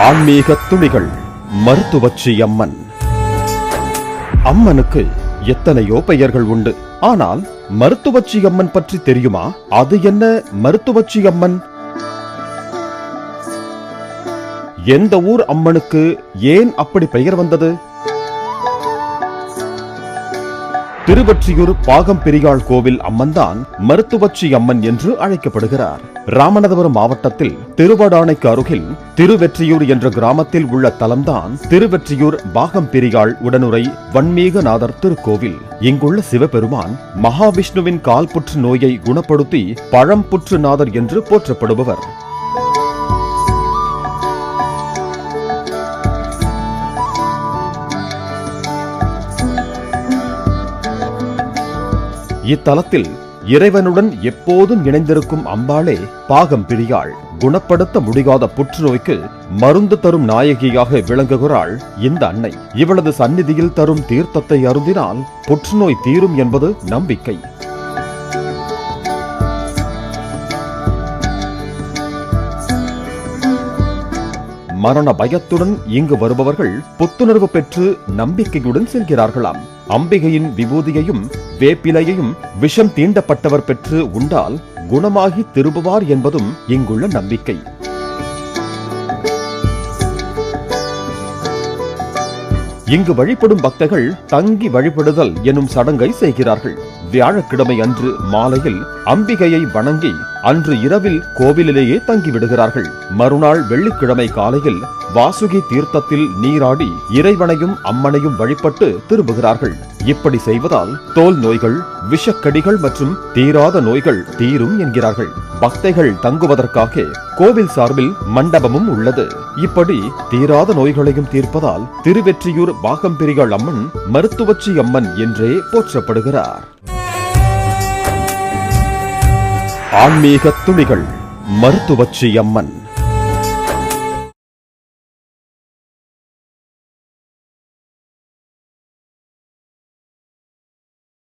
ஆன்மீக துளிகள் மருத்துவச்சி அம்மன் அம்மனுக்கு எத்தனையோ பெயர்கள் உண்டு. ஆனால் மருத்துவச்சி அம்மன் பற்றி தெரியுமா? அது என்ன மருத்துவச்சி அம்மன் எந்த ஊர் அம்மனுக்கு ஏன் அப்படி பெயர் வந்தது? திருவற்றியூர் பாகம் பெரியாள் கோவில் அம்மன்தான் மருத்துவச்சி அம்மன் என்று அழைக்கப்படுகிறார். ராமநாதபுரம் மாவட்டத்தில் திருவடானைக்கு அருகில் திருவெற்றியூர் என்ற கிராமத்தில் உள்ள தலம்தான் திருவெற்றியூர் பாகம் பெரியாள் உடனுரை வன்மீகநாதர் திருக்கோவில். இங்குள்ள சிவபெருமான் மகாவிஷ்ணுவின் கால்புற்று நோயை குணப்படுத்தி பழம்புற்றுநாதர் என்று போற்றப்படுபவர். இத்தலத்தில் இறைவனுடன் எப்போதும் இணைந்திருக்கும் அம்பாளே பாகம் பிரியாள். குணப்படுத்த முடியாத புற்றுநோய்க்கு மருந்து தரும் நாயகியாக விளங்குகிறாள் இந்த அன்னை. இவளது சந்நிதியில் தரும் தீர்த்தத்தை அருந்தினால் புற்றுநோய் தீரும் என்பது நம்பிக்கை. மரண பயத்துடன் இங்கு வருபவர்கள் புத்துணர்வு பெற்று நம்பிக்கையுடன் செல்கிறார்களாம். அம்பிகையின் விபூதியையும் வேப்பிலையையும் விஷம் தீண்டப்பட்டவர் பெற்று உண்டால் குணமாகி திரும்புவார் என்பதும் இங்குள்ள நம்பிக்கை. இங்கு வழிபடும் பக்தர்கள் தங்கி வழிபடுதல் எனும் சடங்கை செய்கிறார்கள். வியாழக்கிழமை அன்று மாலையில் அம்பிகையை வணங்கி அன்று இரவில் கோவிலிலேயே தங்கிவிடுகிறார்கள். மறுநாள் வெள்ளிக்கிழமை காலையில் வாசுகி தீர்த்தத்தில் நீராடி இறைவனையும் அம்மனையும் வழிபட்டு திரும்புகிறார்கள். இப்படி செய்வதால் தோல் நோய்கள் விஷக்கடிகள் மற்றும் தீராத நோய்கள் தீரும் என்கிறார்கள். பக்தைகள் தங்குவதற்காக கோவில் சார்பில் மண்டபமும் உள்ளது. இப்படி தீராத நோய்களையும் தீர்ப்பதால் திருவெற்றியூர் பாகம்பிரிகள் அம்மன் மருத்துவச்சி அம்மன் என்றே போற்றப்படுகிறார். ஆன்மீக துளிகள் மருத்துவச்சி அம்மன்